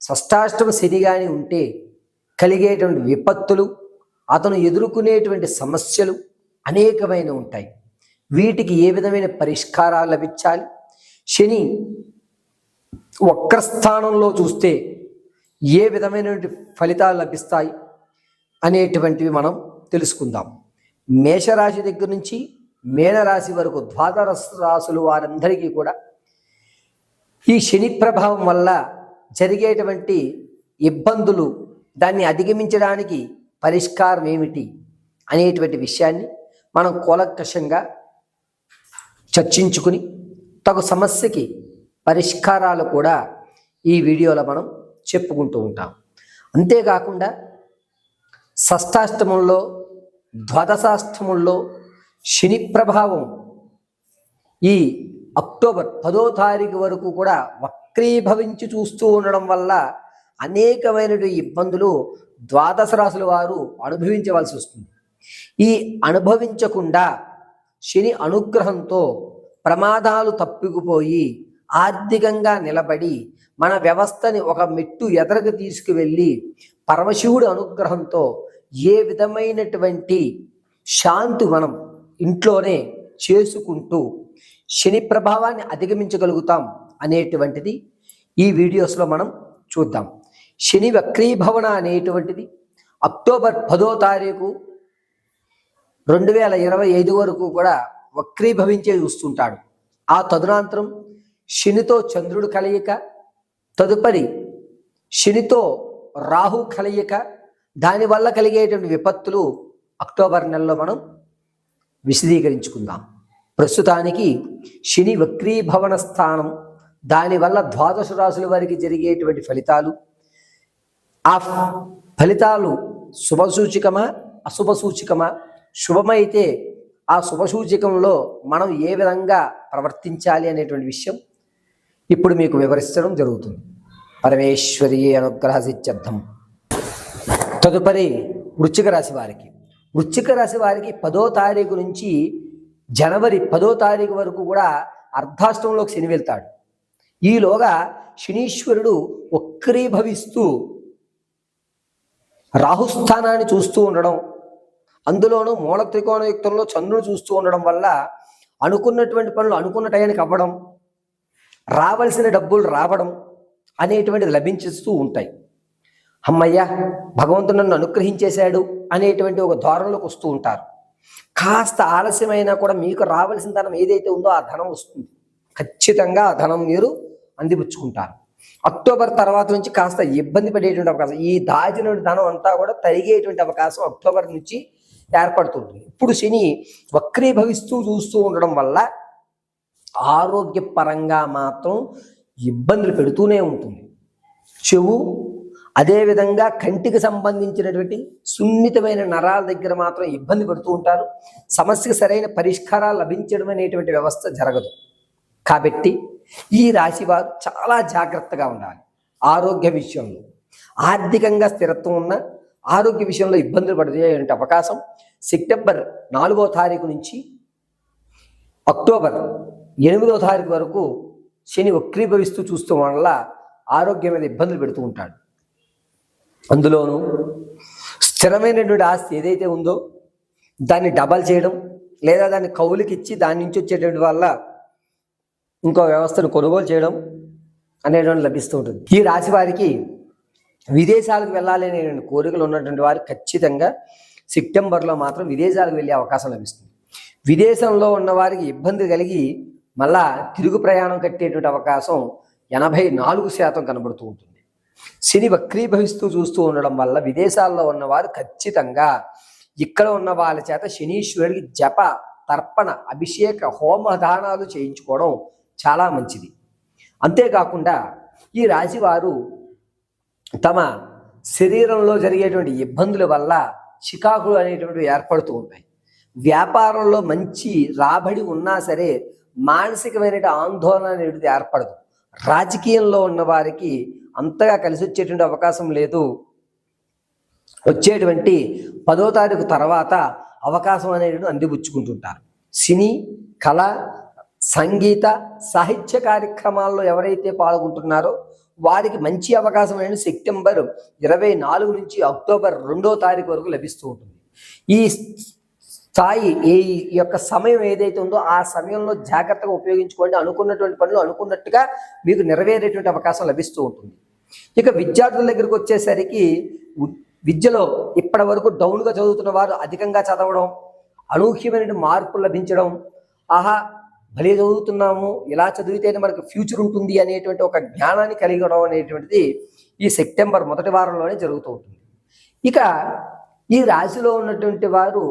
షష్టాష్టమ శని కానీ ఉంటే కలిగేటువంటి విపత్తులు అతను ఎదుర్కొనేటువంటి సమస్యలు అనేకమైన ఉంటాయి. వీటికి ఏ విధమైన పరిష్కారాలు లభించాలి? శని వక్రస్థానంలో చూస్తే ఏ విధమైనటువంటి ఫలితాలు లభిస్తాయి అనేటువంటివి మనం తెలుసుకుందాం. మేషరాశి దగ్గర నుంచి మేనరాశి వరకు ద్వాదశ రాశులు వారందరికీ కూడా ఈ శని ప్రభావం వల్ల జరిగేటువంటి ఇబ్బందులు దాన్ని అధిగమించడానికి పరిష్కారం ఏమిటి అనేటువంటి విషయాన్ని మనం కూలంకషంగా చర్చించుకుని తగు సమస్యకి పరిష్కారాలు కూడా ఈ వీడియోలో మనం చెప్పుకుంటూ ఉంటాం. అంతేకాకుండా షష్టాష్టమంలో ద్వాదశాష్టమంలో శని ప్రభావం ఈ అక్టోబర్ పదో తారీఖు వరకు కూడా వక్రీభవించి చూస్తూ ఉండడం వల్ల అనేకమైనటువంటి ఇబ్బందులు ద్వాదశ రాశుల వారు అనుభవించవలసి వస్తుంది. ఈ అనుభవించకుండా శని అనుగ్రహంతో ప్రమాదాలు తప్పిపోయి ఆర్థికంగా నిలబడి మన వ్యవస్థని ఒక మెట్టు ఎదరకు తీసుకువెళ్ళి పరమశివుడి అనుగ్రహంతో ఏ విధమైనటువంటి శాంతి మనం ఇంట్లోనే చేసుకుంటూ శని ప్రభావాన్ని అధిగమించగలుగుతాం. అనేటువంటిది ఈ వీడియోస్లో మనం చూద్దాం. శని వక్రీభవన అనేటువంటిది అక్టోబర్ పదో తారీఖు రెండు వేల ఇరవై ఐదు వరకు కూడా వక్రీభవించే చూస్తుంటాడు. ఆ తదునంతరం శనితో చంద్రుడు కలయిక తదుపరి శనితో రాహు కలయిక దానివల్ల కలిగేటువంటి విపత్తులు అక్టోబర్ నెలలో మనం విశదీకరించుకుందాం. ప్రస్తుతానికి శని వక్రీభవన స్థానం దానివల్ల ద్వాదశ రాశుల వారికి జరిగేటువంటి ఫలితాలు. ఆ ఫలితాలు శుభసూచికమా? అశుభసూచికమా? శుభమైతే ఆ శుభసూచికంలో మనం ఏ విధంగా ప్రవర్తించాలి అనేటువంటి విషయం ఇప్పుడు మీకు వివరించడం జరుగుతుంది. పరమేశ్వరి అనుగ్రహ సిత్యర్థం తదుపరి వృచ్చిక రాశి వారికి. వృచ్చిక రాశి వారికి పదో తారీఖు నుంచి జనవరి పదో తారీఖు వరకు కూడా అర్ధాష్టంలోకి శని వెళ్తాడు. ఈలోగా శనీశ్వరుడు వక్రీభవిస్తూ రాహుస్థానాన్ని చూస్తూ ఉండడం అందులోనూ మూల త్రికోణ యుక్తంలో చంద్రుడు చూస్తూ ఉండడం వల్ల అనుకున్నటువంటి పనులు అనుకున్న టయానికి అవ్వడం రావలసిన డబ్బులు రావడం అనేటువంటిది లభించిస్తూ ఉంటాయి. అమ్మయ్య భగవంతుడు నన్ను అనుగ్రహించేశాడు అనేటువంటి ఒక ధోరణిలోకి వస్తూ ఉంటారు. కాస్త ఆలస్యమైనా కూడా మీకు రావాల్సిన ధనం ఏదైతే ఉందో ఆ ధనం వస్తుంది. ఖచ్చితంగా ఆ ధనం మీరు అందిపుచ్చుకుంటారు. అక్టోబర్ తర్వాత నుంచి కాస్త ఇబ్బంది పడేటువంటి అవకాశం ఈ దాచిన ధనం అంతా కూడా తరిగేటువంటి అవకాశం అక్టోబర్ నుంచి ఏర్పడుతుంది. ఇప్పుడు శని వక్రీభవిస్తూ చూస్తూ ఉండడం వల్ల ఆరోగ్యపరంగా మాత్రం ఇబ్బందులు పెడుతూనే ఉంటుంది. చెవు అదేవిధంగా కంటికి సంబంధించినటువంటి సున్నితమైన నరాల దగ్గర మాత్రం ఇబ్బంది పడుతూ ఉంటారు. సమస్యకు సరైన పరిష్కారాలు లభించడం అనేటువంటి వ్యవస్థ జరగదు. కాబట్టి ఈ రాశి వారు చాలా జాగ్రత్తగా ఉండాలి. ఆరోగ్య విషయంలో ఆర్థికంగా స్థిరత్వం ఉన్న ఆరోగ్య విషయంలో ఇబ్బందులు పడే అవకాశం సెప్టెంబర్ నాలుగో తారీఖు నుంచి అక్టోబర్ ఎనిమిదో తారీఖు వరకు శని వక్రీభవిస్తూ చూస్తూ వల్ల ఆరోగ్యం మీద ఇబ్బందులు పెడుతూ ఉంటాడు. అందులోనూ స్థిరమైనటువంటి ఆస్తి ఏదైతే ఉందో దాన్ని డబల్ చేయడం లేదా దాన్ని కౌలుకిచ్చి దాని నుంచి వచ్చేటువంటి వల్ల ఇంకో వ్యవస్థను కొనుగోలు చేయడం అనేటువంటి లభిస్తూ ఉంటుంది. ఈ రాశి వారికి విదేశాలకు వెళ్ళాలి అనే కోరికలు ఉన్నటువంటి వారు ఖచ్చితంగా సెప్టెంబర్లో మాత్రం విదేశాలకు వెళ్ళే అవకాశం లభిస్తుంది. విదేశంలో ఉన్నవారికి ఇబ్బంది కలిగి మళ్ళా తిరుగు ప్రయాణం కట్టేటువంటి అవకాశం ఎనభై నాలుగు శాతం కనబడుతూ ఉంటుంది. శని వక్రీభవిస్తూ చూస్తూ ఉండడం వల్ల విదేశాల్లో ఉన్నవారు ఖచ్చితంగా ఇక్కడ ఉన్న వాళ్ళ చేత శనీశ్వరుడికి జప తర్పణ అభిషేక హోమదానాలు చేయించుకోవడం చాలా మంచిది. అంతేకాకుండా ఈ రాశివారు తమ శరీరంలో జరిగేటువంటి ఇబ్బందుల వల్ల చికాకులు అనేటువంటివి ఏర్పడుతూ ఉంటాయి. వ్యాపారంలో మంచి రాబడి ఉన్నా సరే మానసికమైన ఆందోళన అనేది ఏర్పడదు. రాజకీయంలో ఉన్న వారికి అంతగా కలిసి వచ్చేటువంటి అవకాశం లేదు. వచ్చేటువంటి పదో తారీఖు తర్వాత అవకాశం అనేటువంటి అందిపుచ్చుకుంటుంటారు. సినీ కళ సంగీత సాహిత్య కార్యక్రమాల్లో ఎవరైతే పాల్గొంటున్నారో వారికి మంచి అవకాశం అనేది సెప్టెంబర్ ఇరవై నాలుగు నుంచి అక్టోబర్ రెండో తారీఖు వరకు లభిస్తూ ఉంటుంది. ఈ స్థాయి ఈ యొక్క సమయం ఏదైతే ఉందో ఆ సమయంలో జాగ్రత్తగా ఉపయోగించుకోండి. అనుకున్నటువంటి పనులు అనుకున్నట్టుగా మీకు నెరవేరేటువంటి అవకాశం లభిస్తూ ఉంటుంది. ఇక విద్యార్థుల దగ్గరికి వచ్చేసరికి విద్యలో ఇప్పటి వరకు డౌన్గా చదువుతున్న వారు అధికంగా చదవడం అనూహ్యమైన మార్పులు లభించడం ఆహా భలే చదువుతున్నాము ఇలా చదివితేనే మనకు ఫ్యూచర్ ఉంటుంది అనేటువంటి ఒక జ్ఞానాన్ని కలిగడం అనేటువంటిది ఈ సెప్టెంబర్ మొదటి వారంలోనే జరుగుతూ ఉంటుంది. ఇక ఈ రాశిలో ఉన్నటువంటి వారు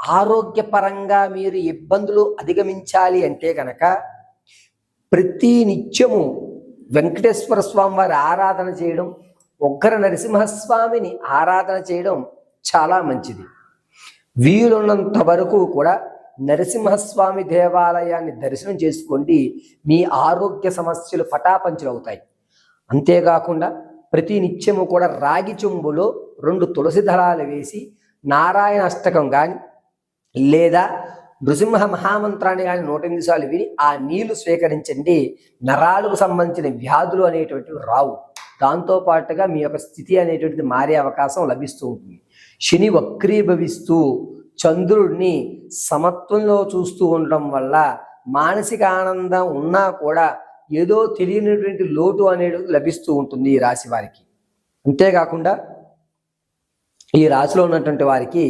ఆరోగ్యపరంగా మీరు ఇబ్బందులు అధిగమించాలి అంటే కనుక ప్రతి నిత్యము వెంకటేశ్వర స్వామి వారి ఆరాధన చేయడం ఒగ్గర నరసింహస్వామిని ఆరాధన చేయడం చాలా మంచిది. వీలున్నంత వరకు కూడా నరసింహస్వామి దేవాలయాన్ని దర్శనం చేసుకోండి. మీ ఆరోగ్య సమస్యలు పటాపంచలు అవుతాయి అంతేకాకుండా ప్రతి నిత్యము కూడా రాగి చెంబులో రెండు తులసి దళాలు వేసి నారాయణ అష్టకం కానీ లేదా నృసింహ మహామంత్రాన్ని కానీ నూట ఎనిమిది సార్లు విని ఆ నీళ్ళు స్వీకరించండి. నరాలకు సంబంధించిన వ్యాధులు అనేటువంటివి రావు. దాంతో పాటుగా మీ యొక్క స్థితి అనేటువంటిది మారే అవకాశం లభిస్తూ ఉంటుంది. శని వక్రీభవిస్తూ చంద్రుడిని సమత్వంలో చూస్తూ ఉండడం వల్ల మానసిక ఆనందం ఉన్నా కూడా ఏదో తెలియనటువంటి లోటు అనేది లభిస్తూ ఉంటుంది ఈ రాశి వారికి. అంతేకాకుండా ఈ రాశిలో ఉన్నటువంటి వారికి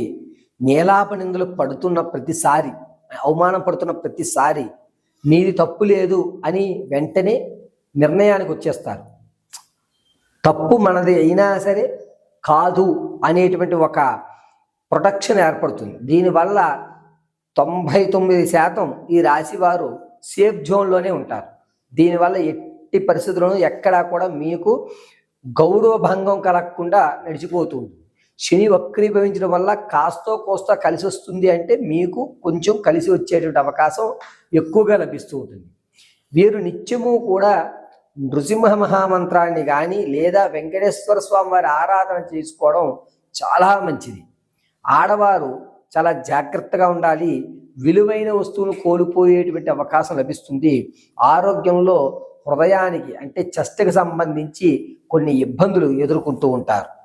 నేలాప నిందలు పడుతున్న ప్రతిసారి అవమానం పడుతున్న ప్రతిసారి మీది తప్పు లేదు అని వెంటనే నిర్ణయానికి వచ్చేస్తారు. తప్పు మనది అయినా సరే కాదు అనేటువంటి ఒక ప్రొటెక్షన్ ఏర్పడుతుంది. దీనివల్ల తొంభై తొమ్మిది శాతం ఈ రాశి వారు సేఫ్ జోన్లోనే ఉంటారు. దీనివల్ల ఎట్టి పరిస్థితుల్లోనూ ఎక్కడా కూడా మీకు గౌరవ భంగం కలగకుండా నడిచిపోతుంది శని వక్రీభవించడం వల్ల కాస్తో కోస్తో కలిసి వస్తుంది అంటే మీకు కొంచెం కలిసి వచ్చేటువంటి అవకాశం ఎక్కువగా లభిస్తూ ఉంటుంది. వీరు నిత్యము కూడా నృసింహ మహామంత్రాన్ని కానీ లేదా వెంకటేశ్వర స్వామి వారి ఆరాధన చేసుకోవడం చాలా మంచిది. ఆడవారు చాలా జాగ్రత్తగా ఉండాలి. విలువైన వస్తువులు కోల్పోయేటువంటి అవకాశం లభిస్తుంది. ఆరోగ్యంలో హృదయానికి అంటే చెస్ట్కి సంబంధించి కొన్ని ఇబ్బందులు ఎదుర్కొంటూ ఉంటారు.